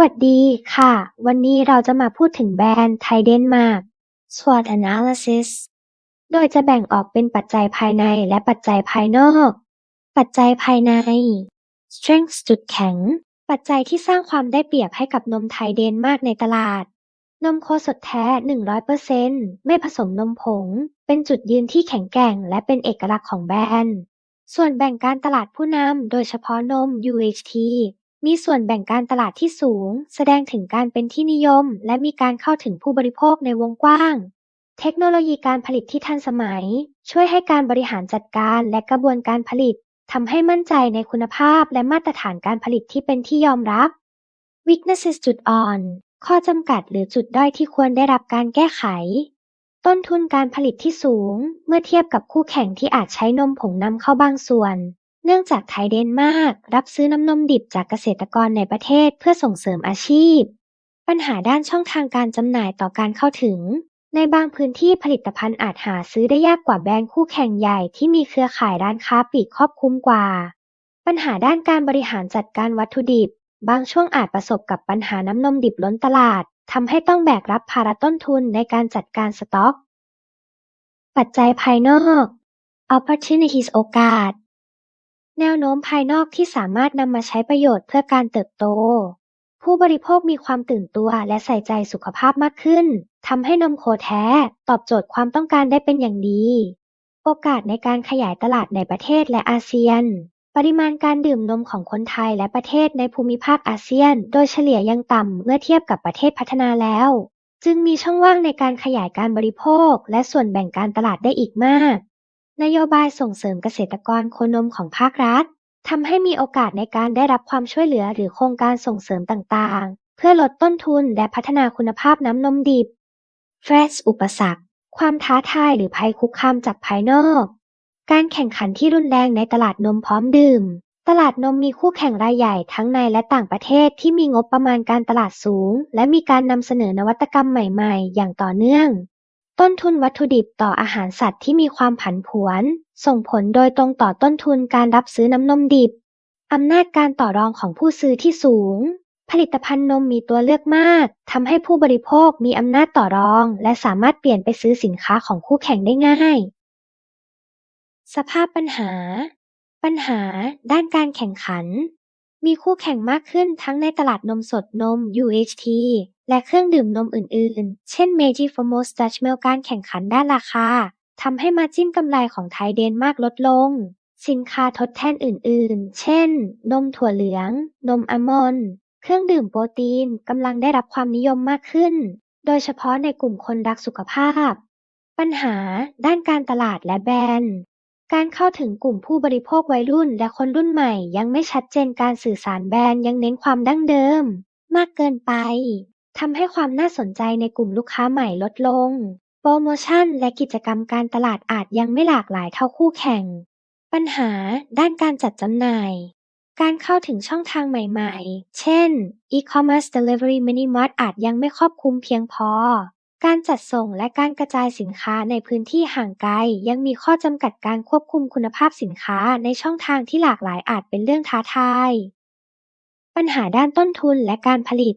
วัสดีค่ะ วันนี้เราจะมาพูดถึงแบรนด์ไทยเดนมาร์ก SWOT Analysis โดยจะแบ่งออกเป็นปัจจัยภายในและปัจจัยภายนอก ปัจจัยภายใน Strength จุดแข็ง ปัจจัยที่สร้างความได้เปรียบให้กับนมไทยเดนมาร์กในตลาด นมโคสดแท้ 100%ไม่ผสมนมผง เป็นจุดยืนที่แข็งแกร่ง และเป็นเอกลักษณ์ของแบรนด์ ส่วนแบ่งการตลาดผู้นำโดยเฉพาะนม UHT มีส่วนแบ่งการตลาดที่สูง แสดงถึงการเป็นที่นิยม และมีการเข้าถึงผู้บริโภคในวงกว้าง เทคโนโลยีการผลิตที่ทันสมัย ช่วยให้การบริหารจัดการและกระบวนการผลิตทำให้มั่นใจในคุณภาพและมาตรฐานการผลิตที่เป็นที่ยอมรับ Weaknesses จุดอ่อน ข้อจำกัดหรือจุดด้อยที่ควรได้รับการแก้ไข ต้นทุนการผลิตที่สูง เมื่อเทียบกับคู่แข่งที่อาจใช้นมผงนำเข้าบางส่วน เนื่องจากไทยเดนมาร์กรับซื้อน้ำนมดิบจากเกษตรกรในประเทศเพื่อส่งเสริมอาชีพ ปัญหาด้านช่องทางการจำหน่ายต่อการเข้าถึง ในบางพื้นที่ผลิตภัณฑ์อาจหาซื้อได้ยากกว่าแบรนด์คู่แข่งใหญ่ที่มีเครือข่ายร้านค้าปลีกครอบคลุมกว่า ปัญหาด้านการบริหารจัดการวัตถุดิบบางช่วงอาจประสบกับปัญหาน้ำนมดิบล้นตลาดทำให้ต้องแบกรับภาระต้นทุนในการจัดการสต็อก ปัจจัยภายนอก opportunities โอกาส แนวโน้มภายนอกที่สามารถนำมาใช้ประโยชน์เพื่อการเติบโต ผู้บริโภคมีความตื่นตัวและใส่ใจสุขภาพมากขึ้นทำให้นมโคแท้ตอบโจทย์ความต้องการได้เป็นอย่างดี โอกาสในการขยายตลาดในประเทศและอาเซียน ปริมาณการดื่มนมของคนไทยและประเทศในภูมิภาคอาเซียน โดยเฉลี่ยยังต่ำเมื่อเทียบกับประเทศพัฒนาแล้ว จึงมีช่องว่างในการขยายการบริโภค และส่วนแบ่งการตลาดได้อีกมาก นโยบายส่งเสริมเกษตรกรโคนมของภาครัฐทำให้มีโอกาสในการได้รับความช่วยเหลือหรือโครงการส่งเสริมต่างๆ เพื่อลดต้นทุนและพัฒนาคุณภาพน้ำนมดิบ Threats อุปสรรค ความท้าทายหรือภัยคุกคามจากภายนอก การแข่งขันที่รุนแรงในตลาดนมพร้อมดื่ม ตลาดนมมีคู่แข่งรายใหญ่ทั้งในและต่างประเทศที่มีงบประมาณการตลาดสูง และมีการนำเสนอนวัตกรรมใหม่ๆ อย่างต่อเนื่อง ต้นทุนวัตถุดิบต่ออาหารสัตว์ที่มีความผันผวน ส่งผลโดยตรงต่อต้นทุนการรับซื้อน้ำนมดิบ อำนาจการต่อรองของผู้ซื้อที่สูง ผลิตภัณฑ์นมมีตัวเลือกมาก ทำให้ผู้บริโภคมีอำนาจต่อรอง และสามารถเปลี่ยนไปซื้อสินค้าของคู่แข่งได้ง่าย สภาพปัญหา ปัญหา ด้านการแข่งขัน มีคู่แข่งมากขึ้นทั้งในตลาดนมสดนม UHT และเครื่องดื่มนมอื่นๆ เช่น Meiji Formos Dutch Milk การแข่งขันด้านราคาทำให้มาจิ้นกำไรของไทยเดนมากลดลง สินค้าทดแทนอื่นๆ เช่น นมถั่วเหลือง นมอัลมอนด์เครื่องดื่มโปรตีนกำลังได้รับความนิยมมากขึ้น โดยเฉพาะในกลุ่มคนรักสุขภาพ ปัญหา ด้านการตลาดและแบรนด์การเข้าถึงกลุ่มผู้บริโภควัยรุ่นและคนรุ่นใหม่ยังไม่ชัดเจนการสื่อสารแบรนด์ยังเน้นความดั้งเดิม มากเกินไป ทำให้ความน่าสนใจในกลุ่มลูกค้าใหม่ลดลง โปรโมชั่นและกิจกรรมการตลาดอาจยังไม่หลากหลายเท่าคู่แข่ง ปัญหาด้านการจัดจำหน่าย การเข้าถึงช่องทางใหม่ๆ เช่น e-commerce delivery mini mart อาจยังไม่ครอบคลุมเพียงพอ การจัดส่งและการกระจายสินค้าในพื้นที่ห่างไกล ยังมีข้อจำกัดการควบคุมคุณภาพสินค้าในช่องทางที่หลากหลายอาจเป็นเรื่องท้าทาย ปัญหาด้านต้นทุนและการผลิต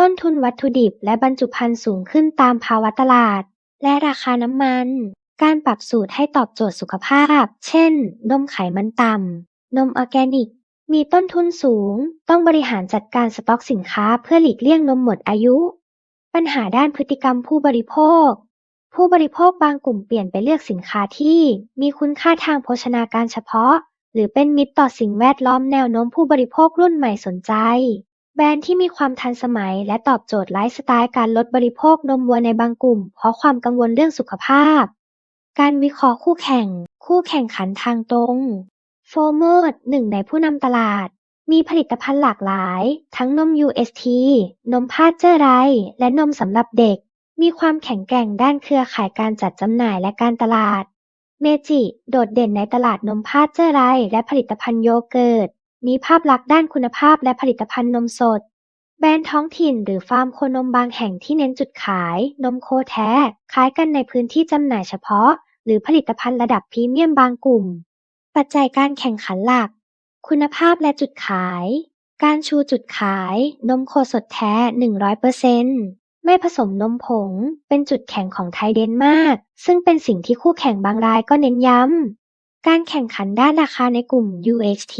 ต้นทุนวัตถุดิบและบรรจุภัณฑ์สูงขึ้นตามภาวะตลาด และราคาน้ำมัน การปรับสูตรให้ตอบโจทย์สุขภาพ เช่น นมไขมันต่ำ นมออร์แกนิก มีต้นทุนสูง ต้องบริหารจัดการสต็อกสินค้าเพื่อหลีกเลี่ยงนมหมดอายุ ปัญหาด้านพฤติกรรมผู้บริโภค ผู้บริโภคบางกลุ่มเปลี่ยนไปเลือกสินค้าที่ มีคุณค่าทางโภชนาการเฉพาะ หรือเป็นมิตรต่อสิ่งแวดล้อมแนวโน้มผู้บริโภครุ่นใหม่สนใจ แบรนด์ที่มีความทันสมัย และตอบโจทย์ไลฟ์สไตล์การลดบริโภคนมวัวในบางกลุ่ม เพราะความกังวลเรื่องสุขภาพ การวิเคราะห์คู่แข่ง คู่แข่งขันทางตรง โฟร์เมอร์หนึ่งในผู้นำตลาด มีผลิตภัณฑ์หลากหลาย ทั้งนม UST นมพาสเจอร์ไร และนมสำหรับเด็ก มีความแข็งแกร่งด้านเครือข่ายการจัดจำหน่ายและการตลาด เมจิ โดดเด่นในตลาดนมพาสเจอร์ไร และผลิตภัณฑ์โยเกิร์ต มีภาพลักษณ์ด้านคุณภาพและผลิตภัณฑ์นมสด แบรนด์ท้องถิ่นหรือฟาร์มโคนมบางแห่งที่เน้นจุดขาย นมโคแท้ คล้ายกันในพื้นที่จำหน่ายเฉพาะ หรือผลิตภัณฑ์ระดับพรีเมียมบางกลุ่ม ปัจจัยการแข่งขันหลัก คุณภาพและจุดขาย การชูจุดขาย นมโคสดแท้ 100%ไม่ผสมนมผง เป็นจุดแข็งของไทยเดนมาร์กซึ่งเป็นสิ่งที่คู่แข่งบางรายก็เน้นย้ำ การแข่งขันด้านราคาในกลุ่ม UHT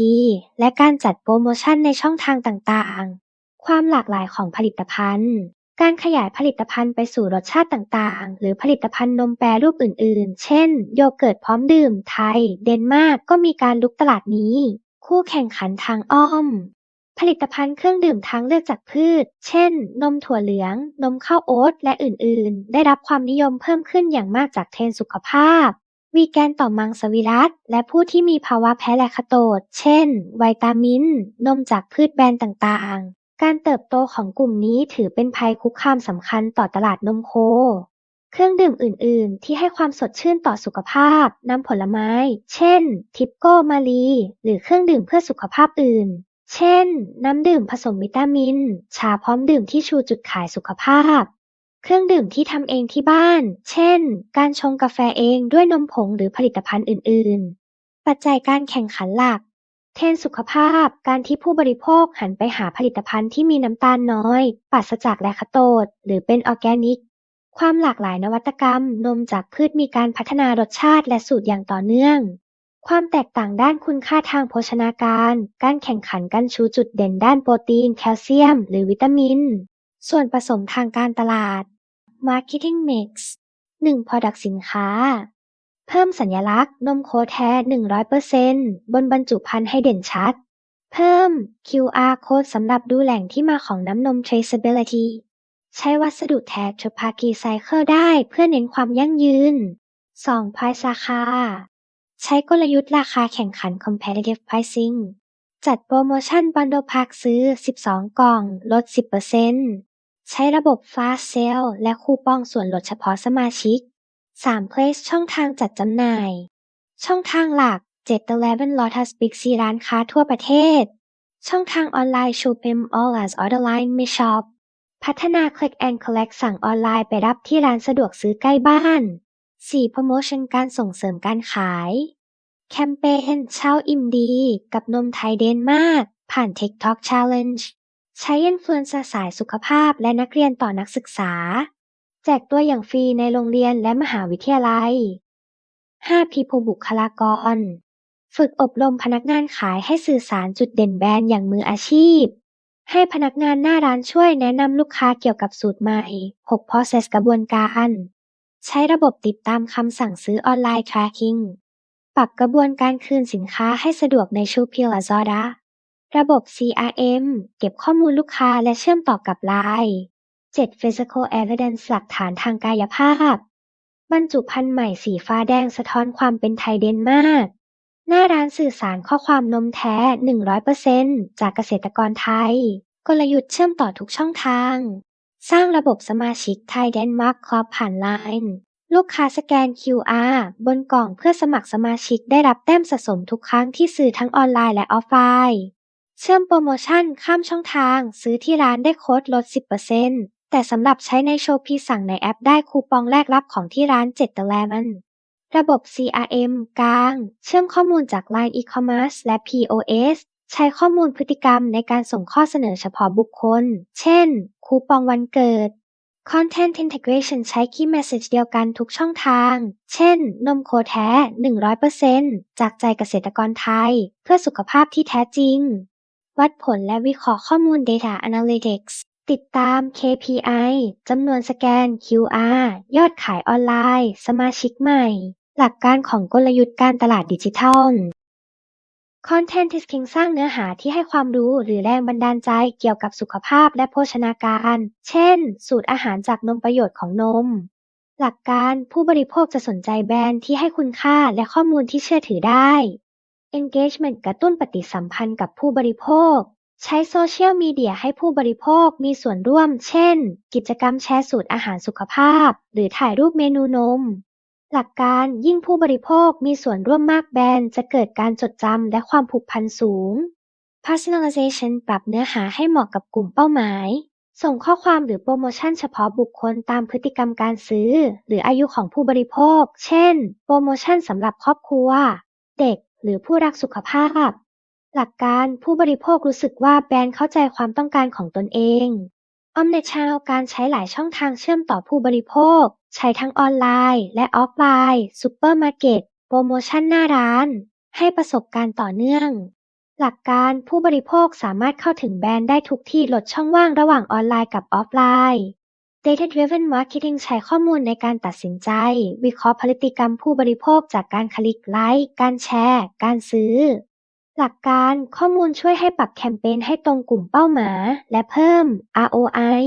และการจัดโปรโมชั่นในช่องทางต่างๆ ความหลากหลายของผลิตภัณฑ์ การขยายผลิตภัณฑ์ไปสู่รสชาติต่างๆ หรือผลิตภัณฑ์นมแปรรูปอื่นๆ เช่น โยเกิร์ตพร้อมดื่มไทย เดนมาร์กก็มีการลุกตลาดนี้ คู่แข่งขันทางอ้อม ผลิตภัณฑ์เครื่องดื่มทางเลือกจากพืช เช่น นมถั่วเหลือง นมข้าวโอ๊ตและอื่นๆ ได้รับความนิยมเพิ่มขึ้นอย่างมากจากเทรนสุขภาพ วีแกนต่อมังสวิรัติและผู้ที่มีภาวะแพ้แลคโตสเช่นวิตามิน นมจากพืชแบรนด์ต่างๆ การเติบโตของกลุ่มนี้ถือเป็นภัยคุกคามสำคัญต่อตลาดนมโค เครื่องดื่มอื่น ๆ ที่ให้ความสดชื่นต่อสุขภาพ น้ำผลไม้ เช่น ทิปโก้มารี หรือเครื่องดื่มเพื่อสุขภาพอื่น เช่น น้ำดื่มผสมวิตามิน ชาพร้อมดื่มที่ชูจุดขายสุขภาพ เครื่องดื่มที่ทำเองที่บ้าน เช่น การชงกาแฟเองด้วยนมผงหรือผลิตภัณฑ์อื่น ๆ ปัจจัยการแข่งขันหลัก เทรนสุขภาพ การที่ผู้บริโภคหันไปหาผลิตภัณฑ์ที่มีน้ำตาลน้อย ปราศจากแลคโตสหรือเป็นออร์แกนิก ความหลากหลายนวัตกรรม นมจากพืชมีการพัฒนารสชาติและสูตรอย่างต่อเนื่อง ความแตกต่างด้านคุณค่าทางโภชนาการ การแข่งขันกันชูจุดเด่นด้านโปรตีน แคลเซียม หรือวิตามิน ส่วนผสมทางการตลาด Marketing Mix 1 Product สินค้า เพิ่มสัญลักษณ์นมโคแท้ 100%บนบรรจุภัณฑ์ให้เด่นชัด เพิ่ม QR Code สำหรับดูแหล่งที่มาของน้ำนม Traceability ใช้วัสดุแท้ Triple Recycle ได้เพื่อเน้นความยั่งยืน 2. Price ราคา ใช้กลยุทธ์ราคาแข่งขัน Competitive Pricing จัดโปรโมชั่น Bundle Pack ซื้อ 12 กล่อง ลด 10% ใช้ระบบ Flash Sale และคูปองส่วนลดเฉพาะสมาชิก 3. Place ช่องทางจัดจำหน่าย ช่องทางหลัก 7-Eleven Lotus Big C ร้านค้าทั่วประเทศ ช่องทางออนไลน์ Shopim All as Online Mi Shop พัฒนา Click and Collect สั่งออนไลน์ไปรับที่ร้านสะดวกซื้อใกล้บ้าน 4. โปรโมชั่นการส่งเสริมการขาย แคมเปญเช่าอิ่มดี กับนมไทยเดนมาร์กผ่าน TikTok Challenge ใช้อินฟลูเอนเซอร์สายสุขภาพและนักเรียนต่อนักศึกษา แจกตัวอย่างฟรีในโรงเรียนและมหาวิทยาลัย 5. People บุคลากร ฝึกอบรมพนักงานขายให้สื่อสารจุดเด่นแบรนด์อย่างมืออาชีพ ให้พนักงานหน้าร้านช่วยแนะนำลูกค้าเกี่ยวกับสูตรใหม่ 6. Process กระบวนการ ใช้ระบบติดตามคำสั่งซื้อออนไลน์ tracking ปรับกระบวนการคืนสินค้าให้สะดวกใน Shopee Lazada ระบบ CRM เก็บข้อมูลลูกค้าและเชื่อมต่อกับ LINE 7. Physical Evidence หลักฐานทางกายภาพ บรรจุภัณฑ์ใหม่สีฟ้าแดงสะท้อนความเป็นไทยเดนมาร์กหน้าร้านสื่อสารข้อความนมแท้ 100%จากเกษตรกรไทย กลยุทธ์เชื่อมต่อทุกช่องทาง สร้างระบบสมาชิกไทยเดนมาร์กคลอบผ่านไลน์ลูกค้าสแกน QR บนกล่องเพื่อสมัครสมาชิกได้รับแต้มสะสมทุกครั้งที่ซื้อทั้งออนไลน์และออฟไลน์ เชื่อมโปรโมชั่นข้ามช่องทาง ซื้อที่ร้านได้โค้ดลด 10%แต่สำหรับใช้ในโชว์พีสั่งในแอปได้คูปองแลกรับของที่ร้าน7 e l e v e n ระบบ CRM กลาง เชื่อมข้อมูลจาก Line E-commerce และ POS ใช้ข้อมูลพฤติกรรมในการส่งข้อเสนอเฉพาะบุคคล เช่น คูปองวันเกิด Content Integration ใช้ Key Message เดียวกันทุกช่องทาง เช่น นมโคแท้ 100%จากใจเกษตรกรไทย เพื่อสุขภาพที่แท้จริง วัดผลและวิเคราะห์ข้อมูล Data Analytics ติดตาม KPI จำนวนสแกน QR ยอดขายออนไลน์ สมาชิกใหม่ หลักการของกลยุทธ์การตลาดดิจิทัล Content Teaching สร้างเนื้อหาที่ให้ความรู้หรือแรงบันดาลใจเกี่ยวกับสุขภาพและโภชนาการ เช่น สูตรอาหารจากนมประโยชน์ของนม หลักการผู้บริโภคจะสนใจแบรนด์ที่ให้คุณค่าและข้อมูลที่เชื่อถือได้ Engagement กระตุ้นปฏิสัมพันธ์กับผู้บริโภค ใช้โซเชียลมีเดียให้ผู้บริโภคมีส่วนร่วม เช่น กิจกรรมแชร์สูตรอาหารสุขภาพ หรือถ่ายรูปเมนูนม หลักการยิ่งผู้บริโภคมีส่วนร่วมมากแบรนด์จะเกิดการจดจำและความผูกพันสูง Personalization ปรับเนื้อหาให้เหมาะกับกลุ่มเป้าหมาย ส่งข้อความหรือโปรโมชั่นเฉพาะบุคคลตามพฤติกรรมการซื้อ หรืออายุของผู้บริโภค เช่น โปรโมชั่นสำหรับครอบครัว เด็ก หรือผู้รักสุขภาพ หลักการผู้บริโภครู้สึกว่าแบรนด์เข้าใจความต้องการของตนเอง Omnichannel การใช้หลายช่องทางเชื่อมต่อผู้บริโภค ใช้ทั้งออนไลน์และออฟไลน์ซูเปอร์มาร์เก็ตโปรโมชั่นหน้าร้าน ให้ประสบการณ์ต่อเนื่อง หลักการผู้บริโภคสามารถเข้าถึงแบรนด์ได้ทุกที่ลดช่องว่างระหว่างออนไลน์กับออฟไลน์ Data Driven Marketing ใช้ข้อมูลในการตัดสินใจ วิเคราะห์พฤติกรรมผู้บริโภคจากการคลิกไลค์ การแชร์ การซื้อ หลักการข้อมูลช่วยให้ปรับแคมเปญให้ตรงกลุ่มเป้าหมายและเพิ่ม ROI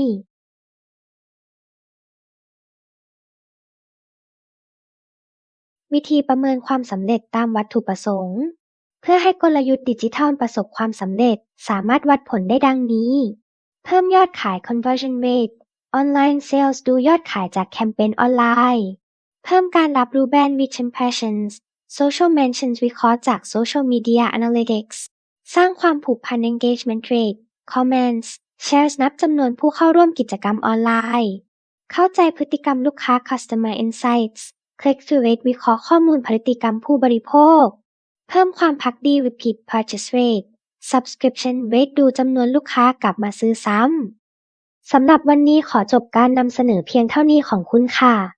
วิธีประเมินความสำเร็จตามวัตถุประสงค์ เพื่อให้กลยุทธ์ดิจิทัลประสบความสำเร็จ สามารถวัดผลได้ดังนี้ เพิ่มยอดขาย conversion rate online sales ดูยอดขายจากแคมเปญออนไลน์ เพิ่มการรับรู้แบรนด์ with impressions social mentions วิเคราะห์จาก social media analytics สร้างความผูกพัน engagement rate comments shares นับจำนวนผู้เข้าร่วมกิจกรรมออนไลน์ เข้าใจพฤติกรรมลูกค้า customer insights click to rate วิเคราะห์ข้อมูลพฤติกรรมผู้บริโภค เพิ่มความพักดี repeat purchase rate subscription rate ดูจำนวนลูกค้ากลับมาซื้อซ้ำ สำหรับวันนี้ขอจบการนำเสนอเพียงเท่านี้ของคุณค่ะ